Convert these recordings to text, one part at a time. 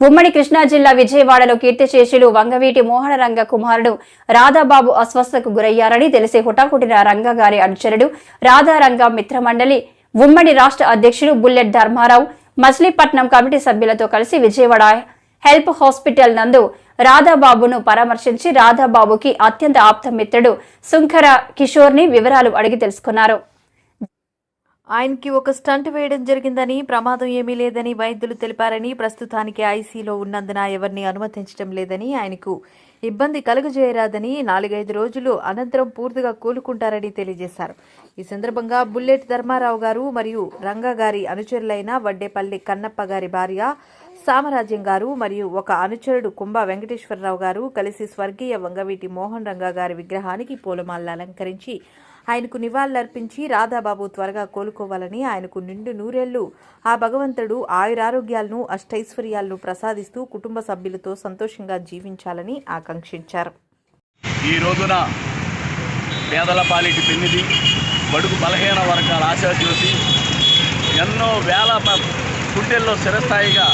ఉమ్మడి కృష్ణా జిల్లా విజయవాడలో కీర్తిశేషులు వంగవీటి మోహనరంగ కుమారుడు రాధాబాబు అస్వస్థకు గురయ్యారని తెలిసి హుటాహుటిన రంగ గారి అనుచరుడు రాధారంగ మిత్రమండలి ఉమ్మడి రాష్ట్ర అధ్యక్షుడు బుల్లెట్ ధర్మారావు మచిలీపట్నం కమిటీ సభ్యులతో కలిసి విజయవాడ హెల్ప్ హాస్పిటల్ నందు రాధాబాబును పరామర్శించి రాధాబాబుకి అత్యంత ఆప్తమిత్రుడు శుంకర సుంకర కిషోర్ని వివరాలు అడిగి తెలుసుకున్నారు. ఆయనకి ఒక స్టంట్ వేయడం జరిగిందని ప్రమాదం ఏమీ లేదని వైద్యులు తెలిపారని ప్రస్తుతానికి ఐసీలో ఉన్నందున ఎవరిని అనుమతించడం లేదని ఆయనకు ఇబ్బంది కలుగజేయరాదని నాలుగైదు రోజులు అనంతరం పూర్తిగా కోలుకుంటారని తెలియజేశారు. ఈ సందర్భంగా బుల్లెట్ ధర్మారావు గారు మరియు రంగా గారి అనుచరులైన వడ్డేపల్లి కన్నప్ప గారి భార్య సామరాజ్యం గారు మరియు ఒక అనుచరుడు కుంభ వెంకటేశ్వరరావు గారు కలిసి స్వర్గీయ వంగవీటి మోహన్ రంగా గారి విగ్రహానికి పూలమాలలు అలంకరించి ఆయనకు నివాళులర్పించి రాధాబాబు త్వరగా కోలుకోవాలని ఆయనకు నిండు నూరేళ్ళు. ఆ భగవంతుడు ఆయురారోగ్యాలను అష్టైశ్వర్యాలను ప్రసాదిస్తూ కుటుంబ సభ్యులతో సంతోషంగా జీవించాలని ఆకాంక్షించారు. ఈ రోజున పేదల పాలిటి పెన్నిది బడుగు బలహీన వర్గాల ఆశాజ్యోతి ఎన్నో వేల గుండెల్లో స్థిరస్థాయిగా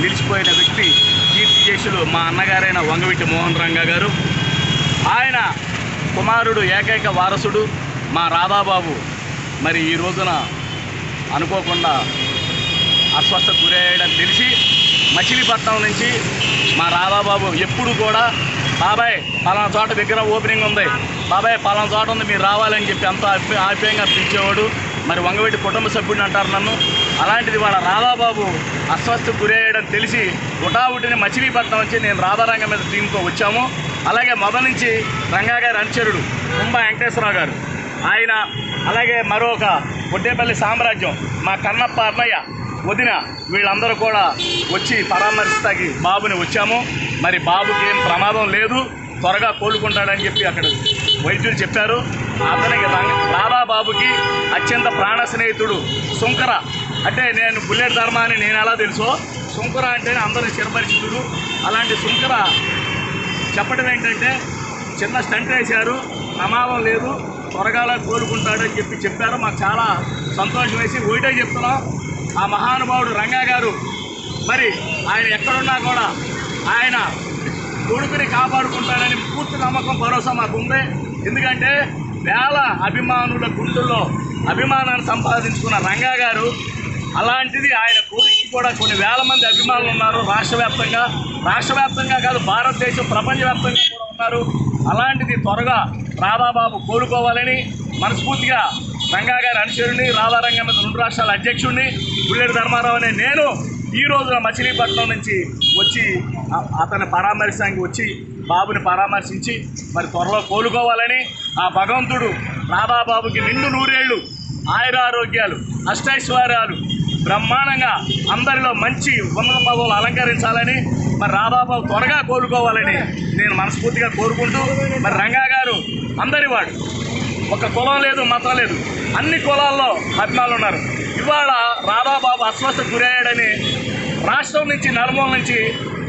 నిలిచిపోయిన వ్యక్తి కీర్తిశేషులు మా అన్నగారైన వంగవీటి మోహన్ రంగా గారు. ఆయన కుమారుడు ఏకైక వారసుడు మా రాధాబాబు. మరి ఈ రోజున అనుకోకుండా అస్వస్థ గురయ్యాడని తెలిసి మచిలీపట్నం నుంచి మా రాధాబాబు ఎప్పుడు కూడా బాబాయ్ పలానా చోట దగ్గర ఓపెనింగ్ ఉంది. బాబాయ్ పలానా చోట ఉంది మీరు రావాలని చెప్పి అంత ఆప్య- ఆప్యాయంగా పిలిచేవాడు. మరి వంగవెట్టి కుటుంబ సభ్యుడిని అంటారు నన్ను. అలాంటిది వాళ్ళ రాధాబాబు అస్వస్థ గురయ్యాడని తెలిసి ఉటావుటిని మచిలీపట్నం వచ్చి నేను రాధారంగం మీద టీంతో వచ్చాము. అలాగే మొదటి నుంచి రంగా గారి అనుచరుడు కుంభ వెంకటేశ్వరరావు గారు. ఆయన అలాగే మరొక బొడ్డేపల్లి సామ్రాజ్యం మా కన్నప్ప అన్నయ్య వదిన వీళ్ళందరూ కూడా వచ్చి పరామర్శిస్తాకి బాబుని వచ్చాము. మరి బాబుకి ఏం ప్రమాదం లేదు త్వరగా కోలుకుంటాడని చెప్పి అక్కడ వైద్యులు చెప్పారు. అతనికి రంగ- రాధాబాబుకి అత్యంత ప్రాణ స్నేహితుడు సుంకర అంటే నేను బుల్లెట్ ధర్మ అని నేను ఎలా తెలుసో సుంకర అంటే అందరూ చిరపరిచితుడు అలాంటి సుంకర చెప్పడం ఏంటంటే చిన్న స్టంట్ వేశారు ప్రమాదం లేదు త్వరగాలా కోలుకుంటాడని చెప్పి చెప్పారు. మాకు చాలా సంతోషం వేసి ఒకటే చెప్తున్నాం ఆ మహానుభావుడు రంగా గారు మరి ఆయన ఎక్కడున్నా కూడా ఆయన కొడుకుని కాపాడుకుంటాడని పూర్తి నమ్మకం భరోసా మాకు ఉంది ఎందుకంటే వేల అభిమానుల గుండెల్లో అభిమానాన్ని సంపాదించుకున్న రంగా గారు అలాంటిది ఆయన కొడుక్కి కూడా కొన్ని వేల మంది అభిమానులు ఉన్నారు. రాష్ట్ర వ్యాప్తంగా రాష్ట్ర వ్యాప్తంగా కాదు భారతదేశం ప్రపంచవ్యాప్తంగా కూడా ఉన్నారు. అలాంటిది త్వరగా రాధాబాబు కోలుకోవాలని మనస్ఫూర్తిగా రంగా గారి అనుచరుని రాధారంగం మీద రెండు రాష్ట్రాల అధ్యక్షుడిని బుల్లెట్ ధర్మారావు అనే నేను ఈ రోజున మచిలీపట్నం నుంచి వచ్చి అతని పరామర్శడానికి వచ్చి బాబుని పరామర్శించి మరి త్వరలో కోలుకోవాలని ఆ భగవంతుడు రాధాబాబుకి నిండు నూరేళ్ళు ఆయురారోగ్యాలు అష్టైశ్వర్యాలు బ్రహ్మాండంగా అందరిలో మంచి ఉన్నత పదవులు అలంకరించాలని మరి రాధాబాబు త్వరగా కోలుకోవాలని నేను మనస్ఫూర్తిగా కోరుకుంటూ మరి రంగా గారు అందరి వాడు. ఒక కులం లేదు మతం లేదు. అన్ని కులాల్లో అభిమానులు ఉన్నారు. ఇవాళ రాధాబాబు అస్వస్థ గురయ్యాడని రాష్ట్రం నుంచి నలుమూల నుంచి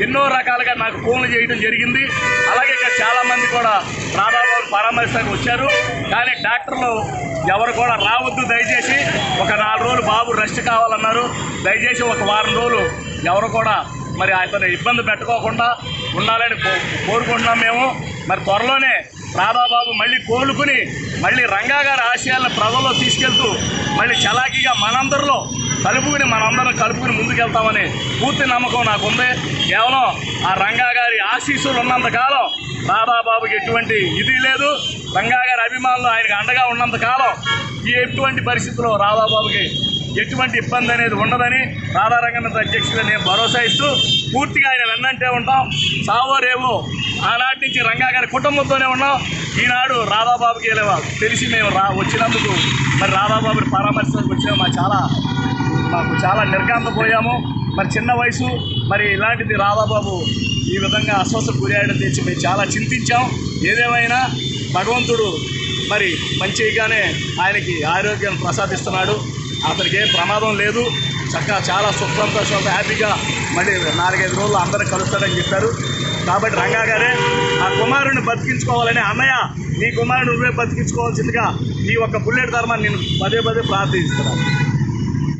ఎన్నో రకాలుగా నాకు ఫోన్లు చేయడం జరిగింది. అలాగే ఇక్కడ చాలామంది కూడా రాధాబాబు పరామర్శకు వచ్చారు. కానీ డాక్టర్లు ఎవరు కూడా రావద్దు దయచేసి ఒక నాలుగు రోజులు బాబు రెస్ట్ కావాలన్నారు. దయచేసి ఒక వారం రోజులు ఎవరు కూడా మరి అతను ఇబ్బంది పెట్టుకోకుండా ఉండాలని కో- కోరుకుంటున్నాం మేము. మరి త్వరలోనే రాధాబాబు మళ్ళీ కోలుకుని మళ్ళీ రంగా గారి ఆశయాలను ప్రజల్లో తీసుకెళ్తూ మళ్ళీ చలాకీగా మనందరిలో కలుపుకుని మనందరం కలుపుకుని ముందుకెళ్తామని పూర్తి నమ్మకం నాకుంది. కేవలం ఆ రంగా గారి ఆశీస్సులు ఉన్నంతకాలం రాధాబాబుకి ఎటువంటి ఇది లేదు. రంగా గారి అభిమానులు ఆయనకు అండగా ఉన్నంత కాలం ఈ ఎటువంటి పరిస్థితుల్లో రాధాబాబుకి ఎటువంటి ఇబ్బంది అనేది ఉండదని రాధారంగనాథ్ అధ్యక్షుడు నేను భరోసా ఇస్తూ పూర్తిగా ఆయన వెన్నంటే ఉంటాం. సావో రేవో ఆనాటి నుంచి రంగా గారి కుటుంబంతోనే ఉన్నాం. ఈనాడు రాధాబాబుకి వెళ్ళేవా? తెలిసి మేము రా వచ్చినందుకు మరి రాధాబాబుని పరామర్శకు వచ్చినాము మా చాలా మాకు చాలా నిర్గాంతపోయాము మరి చిన్న వయసు మరి ఇలాంటిది రాధాబాబు ఈ విధంగా అస్వస్థ గురయ్యడం తెచ్చి మేము చాలా చింతించాం. ఏదేమైనా భగవంతుడు మరి మంచిగానే ఆయనకి ఆరోగ్యం ప్రసాదిస్తున్నాడు. అతనికి ఏం ప్రమాదం లేదు. చక్కగా చాలా సుఖ సంతోషంతో హ్యాపీగా మళ్ళీ నాలుగైదు రోజులు అందరూ కలుస్తారని చెప్పారు. కాబట్టి రంగా గారే ఆ కుమారుని బతికించుకోవాలని అన్నయ్య నీ కుమారుని నువ్వే బతికించుకోవాల్సిందిగా ఈ ఒక్క బుల్లెట్ ధర్మాన్ని నేను పదే పదే ప్రార్థిస్తున్నాను.